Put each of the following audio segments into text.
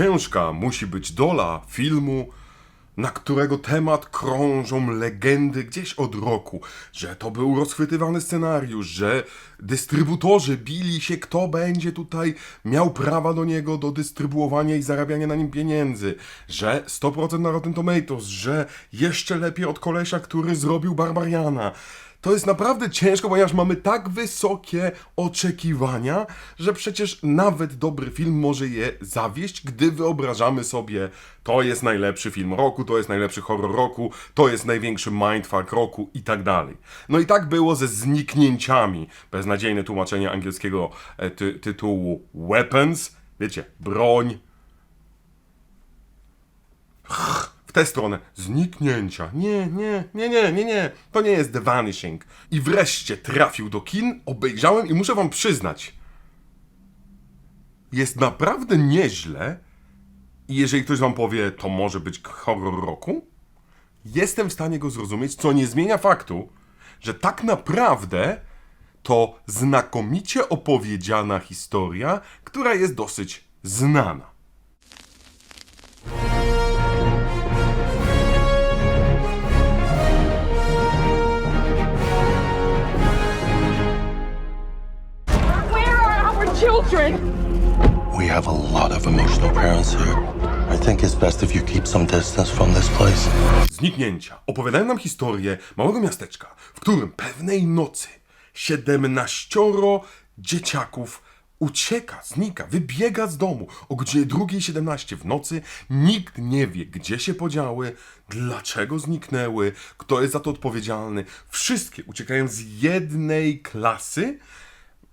ciężka musi być dola filmu, na którego temat krążą legendy gdzieś od roku, że to był rozchwytywany scenariusz, że dystrybutorzy bili się, kto będzie tutaj miał prawa do niego, do dystrybuowania i zarabiania na nim pieniędzy, że 100% na Rotten Tomatoes, że jeszcze lepiej od kolesia, który zrobił Barbariana. To jest naprawdę ciężko, ponieważ mamy tak wysokie oczekiwania, że przecież nawet dobry film może je zawieść, gdy wyobrażamy sobie, to jest najlepszy film roku, to jest najlepszy horror roku, to jest największy mindfuck roku i tak dalej. No i tak było ze zniknięciami. Beznadziejne tłumaczenie angielskiego e, ty tytułu Weapons. Wiecie, broń, w tę stronę. Zniknięcia. Nie, nie, nie, nie, nie, nie. To nie jest The Vanishing. I wreszcie trafił do kin, obejrzałem i muszę wam przyznać. Jest naprawdę nieźle. I jeżeli ktoś wam powie, to może być horror roku, jestem w stanie go zrozumieć, co nie zmienia faktu, że tak naprawdę to znakomicie opowiedziana historia, która jest dosyć znana. Think it's best if you keep some distance from this place. Zniknięcia opowiadają nam historię małego miasteczka, w którym pewnej nocy 17 dzieciaków ucieka, znika, wybiega z domu o godzinie 2.17 w nocy. Nikt nie wie, gdzie się podziały, dlaczego zniknęły, kto jest za to odpowiedzialny. Wszystkie uciekają z jednej klasy.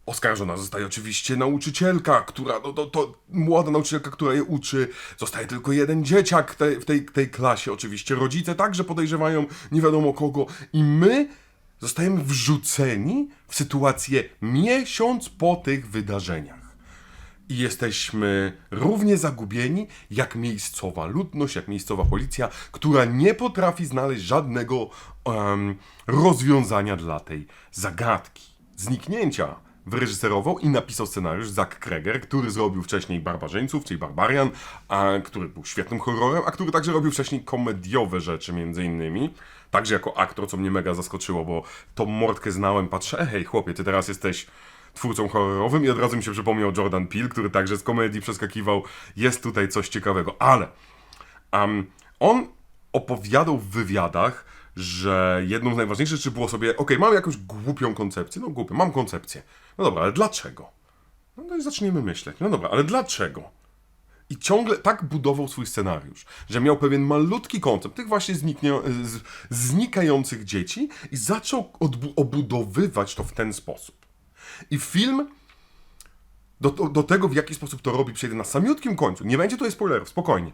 Oskarżona zostaje oczywiście nauczycielka, która, no to, to młoda nauczycielka, która je uczy. Zostaje tylko jeden dzieciak te, w tej, tej klasie. Oczywiście rodzice także podejrzewają nie wiadomo kogo. I my zostajemy wrzuceni w sytuację miesiąc po tych wydarzeniach. I jesteśmy równie zagubieni jak miejscowa ludność, jak miejscowa policja, która nie potrafi znaleźć żadnego em, rozwiązania dla tej zagadki. Zniknięcia wyreżyserował i napisał scenariusz Zack Kreger, który zrobił wcześniej Barbarzyńców, czyli Barbarian, a, który był świetnym horrorem, a który także robił wcześniej komediowe rzeczy między innymi. Także jako aktor, co mnie mega zaskoczyło, bo tą mordkę znałem, patrzę, hej chłopie, ty teraz jesteś twórcą horrorowym i od razu mi się przypomniał Jordan Peele, który także z komedii przeskakiwał. Jest tutaj coś ciekawego, ale um, on opowiadał w wywiadach, że jedną z najważniejszych rzeczy było sobie, okej, mam jakąś głupią koncepcję, no głupią, mam koncepcję. No dobra, ale dlaczego? No, i zaczniemy myśleć, no dobra, ale dlaczego? I ciągle tak budował swój scenariusz, że miał pewien malutki koncept tych właśnie z, znikających dzieci i zaczął obudowywać to w ten sposób. I film do, do tego, w jaki sposób to robi, przejdę na samiutkim końcu. Nie będzie tutaj spoilerów, spokojnie.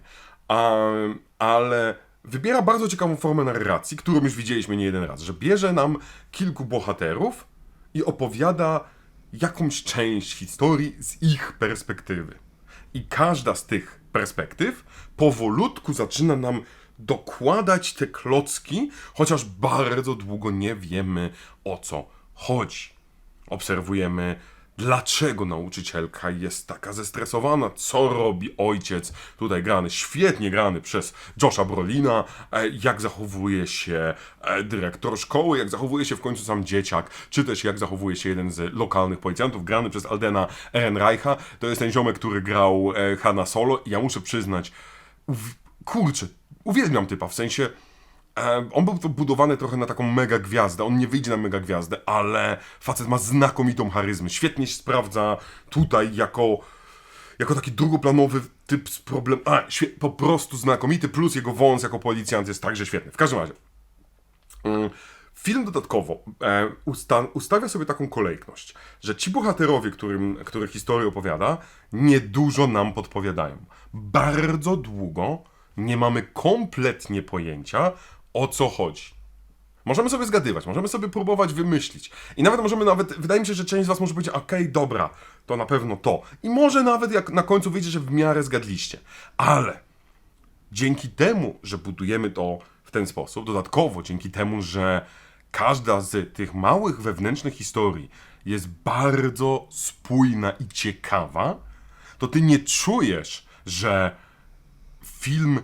Um, ale wybiera bardzo ciekawą formę narracji, którą już widzieliśmy nie jeden raz, że bierze nam kilku bohaterów i opowiada jakąś część historii z ich perspektywy. I każda z tych perspektyw powolutku zaczyna nam dokładać te klocki, chociaż bardzo długo nie wiemy o co chodzi. Obserwujemy, dlaczego nauczycielka jest taka zestresowana, co robi ojciec, tutaj grany, świetnie grany przez Josha Brolina, e, jak zachowuje się e, dyrektor szkoły, jak zachowuje się w końcu sam dzieciak, czy też jak zachowuje się jeden z lokalnych policjantów, grany przez Aldena Ehrenreicha. To jest ten ziomek, który grał e, Hanna Solo. I ja muszę przyznać, kurczę, uwielbiam typa, w sensie... E, On był budowany trochę na taką mega gwiazdę. On nie wyjdzie na mega gwiazdę, ale facet ma znakomitą charyzmę. Świetnie się sprawdza tutaj jako, jako taki drugoplanowy typ z problem. A, po prostu znakomity, plus jego wąs jako policjant jest także świetny. W każdym razie. Mm, Film dodatkowo e, usta- ustawia sobie taką kolejność, że ci bohaterowie, którym, których historię opowiada, niedużo nam podpowiadają. Bardzo długo nie mamy kompletnie pojęcia, o co chodzi. Możemy sobie zgadywać, możemy sobie próbować wymyślić. I nawet możemy nawet, wydaje mi się, że część z was może powiedzieć, okej, dobra, to na pewno to. I może nawet jak na końcu wyjdzie, że w miarę zgadliście. Ale dzięki temu, że budujemy to w ten sposób, dodatkowo dzięki temu, że każda z tych małych wewnętrznych historii jest bardzo spójna i ciekawa, to ty nie czujesz, że film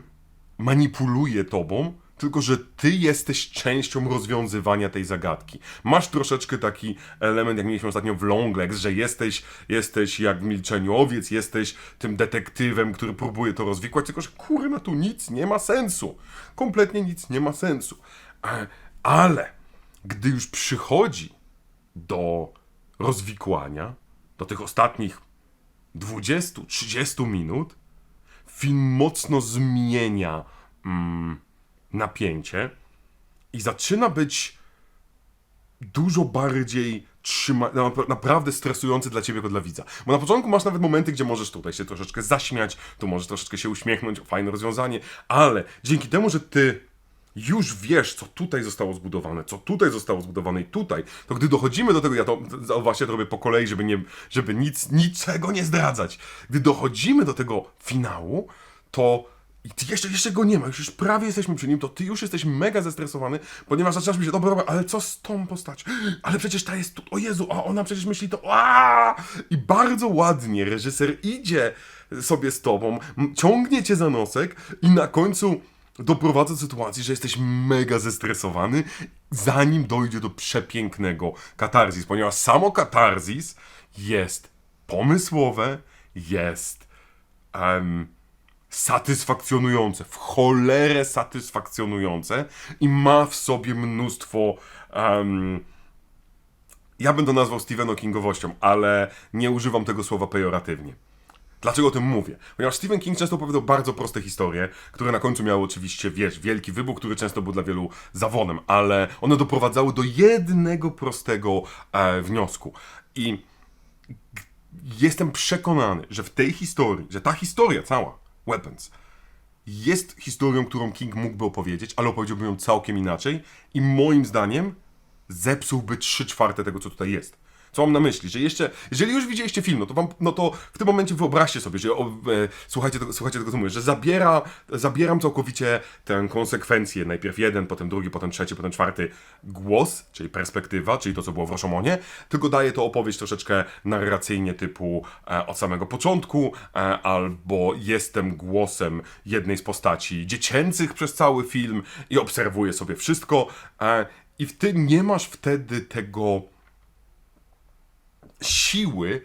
manipuluje tobą, tylko że ty jesteś częścią rozwiązywania tej zagadki. Masz troszeczkę taki element, jak mieliśmy ostatnio w Longlegs, że jesteś, jesteś jak w Milczeniu Owiec, jesteś tym detektywem, który próbuje to rozwikłać, tylko że kurna, tu nic nie ma sensu. Kompletnie nic nie ma sensu. E, Ale gdy już przychodzi do rozwikłania, do tych ostatnich 20-30 minut, film mocno zmienia mm, napięcie i zaczyna być dużo bardziej trzyma, na- naprawdę stresujący dla ciebie jako dla widza. Bo na początku masz nawet momenty, gdzie możesz tutaj się troszeczkę zaśmiać, tu możesz troszeczkę się uśmiechnąć, fajne rozwiązanie, ale dzięki temu, że ty już wiesz, co tutaj zostało zbudowane, co tutaj zostało zbudowane i tutaj, to gdy dochodzimy do tego, ja to to właśnie to robię po kolei, żeby, nie, żeby nic, niczego nie zdradzać. Gdy dochodzimy do tego finału, to i ty jeszcze, jeszcze go nie ma, już, już prawie jesteśmy przy nim, to ty już jesteś mega zestresowany, ponieważ zaczynasz myśleć, dobra, dobra, ale co z tą postacią? Ale przecież ta jest tu, o Jezu, a ona przecież myśli to, a I bardzo ładnie reżyser idzie sobie z tobą, ciągnie cię za nosek i na końcu doprowadza do sytuacji, że jesteś mega zestresowany, zanim dojdzie do przepięknego katarzis, ponieważ samo katarzis jest pomysłowe, jest em, satysfakcjonujące, w cholerę satysfakcjonujące i ma w sobie mnóstwo. em, ja bym to nazwał Stephen Kingowością, ale nie używam tego słowa pejoratywnie. Dlaczego o tym mówię? Ponieważ Stephen King często opowiadał bardzo proste historie, które na końcu miały oczywiście, wiesz, wielki wybuch, który często był dla wielu zawodem, ale one doprowadzały do jednego prostego e, wniosku. I jestem przekonany, że w tej historii, że ta historia cała, Weapons, jest historią, którą King mógłby opowiedzieć, ale opowiedziałby ją całkiem inaczej i moim zdaniem zepsułby 3 czwarte tego, co tutaj jest. Co mam na myśli? Że jeszcze, jeżeli już widzieliście film, no to, wam, no to w tym momencie wyobraźcie sobie, że o, e, słuchajcie, tego, słuchajcie tego, co mówię, że zabiera, zabieram całkowicie tę konsekwencję, najpierw jeden, potem drugi, potem trzeci, potem czwarty głos, czyli perspektywa, czyli to, co było w Roszomonie, tylko daję to opowieść troszeczkę narracyjnie typu e, od samego początku, e, albo jestem głosem jednej z postaci dziecięcych przez cały film i obserwuję sobie wszystko e, i ty nie masz wtedy tego siły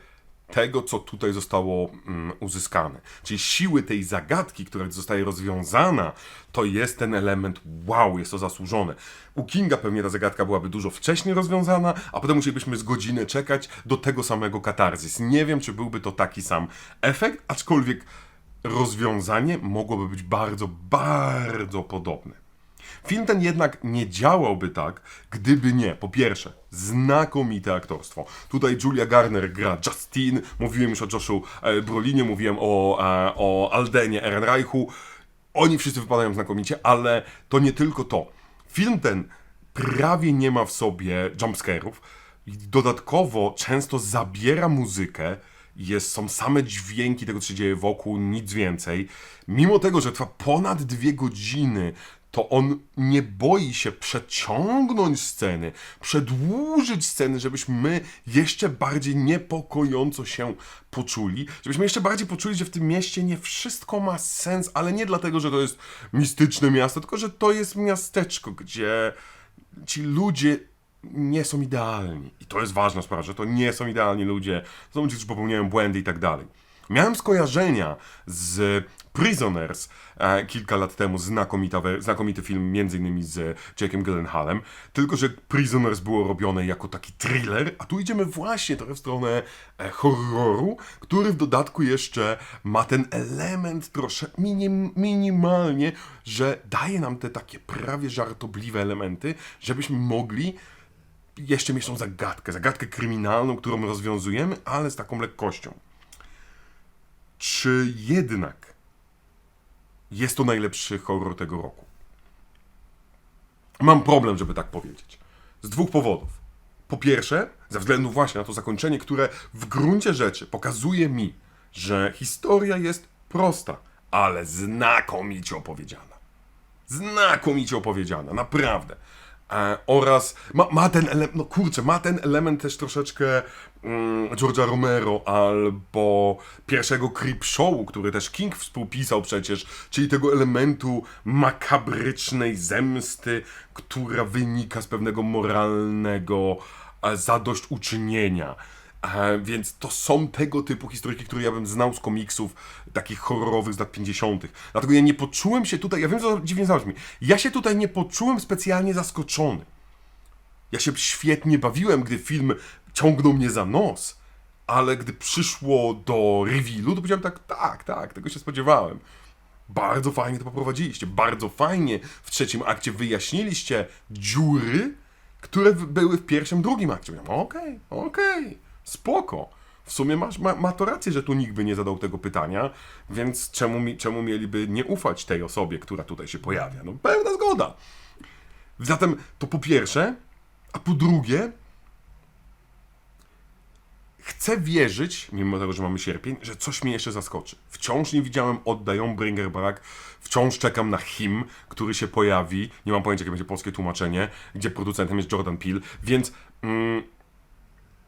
tego, co tutaj zostało mm, uzyskane. Czyli siły tej zagadki, która zostaje rozwiązana, to jest ten element wow, jest to zasłużone. U Kinga pewnie ta zagadka byłaby dużo wcześniej rozwiązana, a potem musielibyśmy z godziny czekać do tego samego katarzis. Nie wiem, czy byłby to taki sam efekt, aczkolwiek rozwiązanie mogłoby być bardzo, bardzo podobne. Film ten jednak nie działałby tak, gdyby nie, po pierwsze, znakomite aktorstwo. Tutaj Julia Garner gra Justine, mówiłem już o Joshu e, Brolinie, mówiłem o, e, o Aldenie Ehrenreichu. Oni wszyscy wypadają znakomicie, ale to nie tylko to. Film ten prawie nie ma w sobie jumpscare'ów. Dodatkowo często zabiera muzykę, jest, są same dźwięki tego, co się dzieje wokół, nic więcej. Mimo tego, że trwa ponad dwie godziny, to on nie boi się przeciągnąć sceny, przedłużyć sceny, żebyśmy my jeszcze bardziej niepokojąco się poczuli, żebyśmy jeszcze bardziej poczuli, że w tym mieście nie wszystko ma sens, ale nie dlatego, że to jest mistyczne miasto, tylko że to jest miasteczko, gdzie ci ludzie nie są idealni. I to jest ważna sprawa, że to nie są idealni ludzie, są ludzie, którzy popełniają błędy i tak dalej. Miałem skojarzenia z Prisoners e, kilka lat temu, znakomita, znakomity film, między innymi z Jake'em Gyllenhaalem, tylko że Prisoners było robione jako taki thriller, a tu idziemy właśnie trochę w stronę e, horroru, który w dodatku jeszcze ma ten element trosze minim, minimalnie, że daje nam te takie prawie żartobliwe elementy, żebyśmy mogli jeszcze mieć tą zagadkę, zagadkę kryminalną, którą rozwiązujemy, ale z taką lekkością. Czy jednak jest to najlepszy horror tego roku? Mam problem, żeby tak powiedzieć. Z dwóch powodów. Po pierwsze, ze względu właśnie na to zakończenie, które w gruncie rzeczy pokazuje mi, że historia jest prosta, ale znakomicie opowiedziana. Znakomicie opowiedziana, naprawdę. E, oraz ma, ma ten element, no kurczę, ma ten element też troszeczkę mm, George'a Romero albo pierwszego Creep Showu, który też King współpisał przecież, czyli tego elementu makabrycznej zemsty, która wynika z pewnego moralnego e, zadośćuczynienia. E, więc to są tego typu historyjki, które ja bym znał z komiksów takich horrorowych z lat 50. Dlatego ja nie poczułem się tutaj, ja wiem, to dziwnie zabrzmi, ja się tutaj nie poczułem specjalnie zaskoczony. Ja się świetnie bawiłem, gdy film ciągnął mnie za nos, ale gdy przyszło do revealu, to powiedziałem tak, tak, tak, tego się spodziewałem. Bardzo fajnie to poprowadziliście, bardzo fajnie w trzecim akcie wyjaśniliście dziury, które były w pierwszym, drugim akcie. Okej, okej, spoko. W sumie masz, ma, ma to rację, że tu nikt by nie zadał tego pytania, więc czemu, mi, czemu mieliby nie ufać tej osobie, która tutaj się pojawia? No pewna zgoda. Zatem to po pierwsze, a po drugie, chcę wierzyć, mimo tego, że mamy sierpień, że coś mnie jeszcze zaskoczy. Wciąż nie widziałem Oddają Bringer Barak, wciąż czekam na him, który się pojawi. Nie mam pojęcia, jakie będzie polskie tłumaczenie, gdzie producentem jest Jordan Peele, więc mm,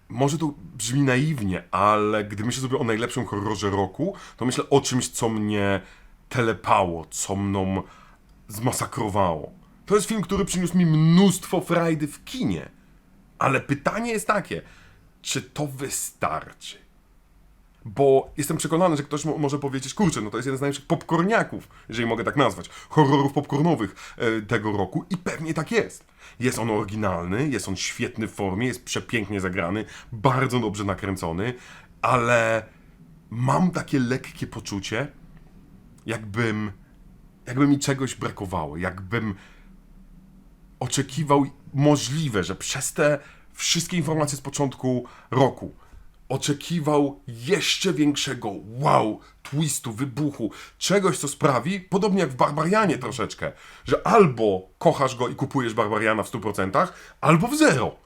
może to brzmi naiwnie, ale gdy myślę sobie o najlepszym horrorze roku, to myślę o czymś, co mnie telepało, co mną zmasakrowało. To jest film, który przyniósł mi mnóstwo frajdy w kinie. Ale pytanie jest takie, czy to wystarczy? Bo jestem przekonany, że ktoś mo- może powiedzieć, kurczę, no to jest jeden z najlepszych popcorniaków, jeżeli mogę tak nazwać, horrorów popcornowych e, tego roku i pewnie tak jest. Jest on oryginalny, jest on świetny w formie, jest przepięknie zagrany, bardzo dobrze nakręcony, ale mam takie lekkie poczucie, jakbym, jakby mi czegoś brakowało, jakbym oczekiwał, możliwe, że przez te wszystkie informacje z początku roku oczekiwał jeszcze większego wow, twistu, wybuchu, czegoś, co sprawi, podobnie jak w Barbarianie troszeczkę, że albo kochasz go i kupujesz Barbariana w 100%, albo w zero.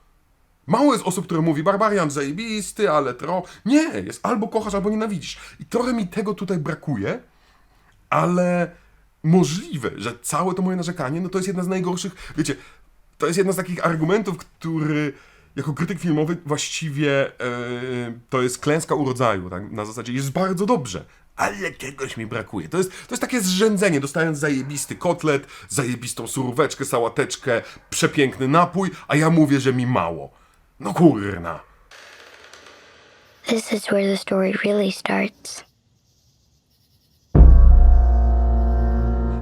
Mało jest osób, które mówi Barbarian zajebisty, ale tro... Nie, jest albo kochasz, albo nienawidzisz. I trochę mi tego tutaj brakuje, ale możliwe, że całe to moje narzekanie, no to jest jedna z najgorszych, wiecie, to jest jedna z takich argumentów, który jako krytyk filmowy właściwie e, to jest klęska urodzaju, tak? Na zasadzie jest bardzo dobrze, ale czegoś mi brakuje. To jest, to jest takie zrzędzenie, dostając zajebisty kotlet, zajebistą suróweczkę, sałateczkę, przepiękny napój, a ja mówię, że mi mało. No kurna. This is where the story really starts.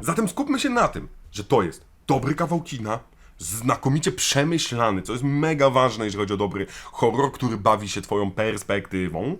Zatem skupmy się na tym, że to jest dobry kawał kina, znakomicie przemyślany, co jest mega ważne, jeżeli chodzi o dobry horror, który bawi się twoją perspektywą.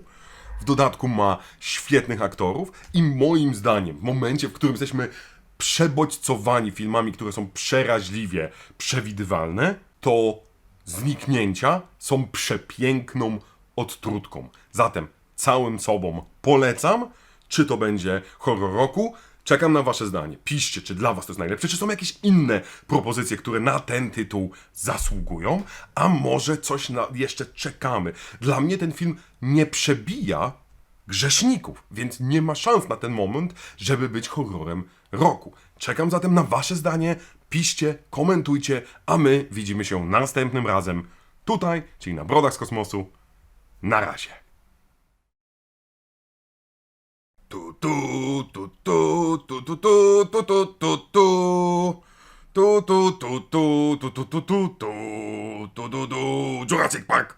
W dodatku ma świetnych aktorów i moim zdaniem, w momencie, w którym jesteśmy przebodźcowani filmami, które są przeraźliwie przewidywalne, to zniknięcia są przepiękną odtrutką. Zatem całym sobą polecam, czy to będzie horror roku. Czekam na wasze zdanie. Piszcie, czy dla was to jest najlepsze, czy są jakieś inne propozycje, które na ten tytuł zasługują, a może coś na jeszcze czekamy. Dla mnie ten film nie przebija grzeszników, więc nie ma szans na ten moment, żeby być horrorem roku. Czekam zatem na wasze zdanie, piszcie, komentujcie, a my widzimy się następnym razem tutaj, czyli na Brodach z Kosmosu. Na razie. Jurassic Park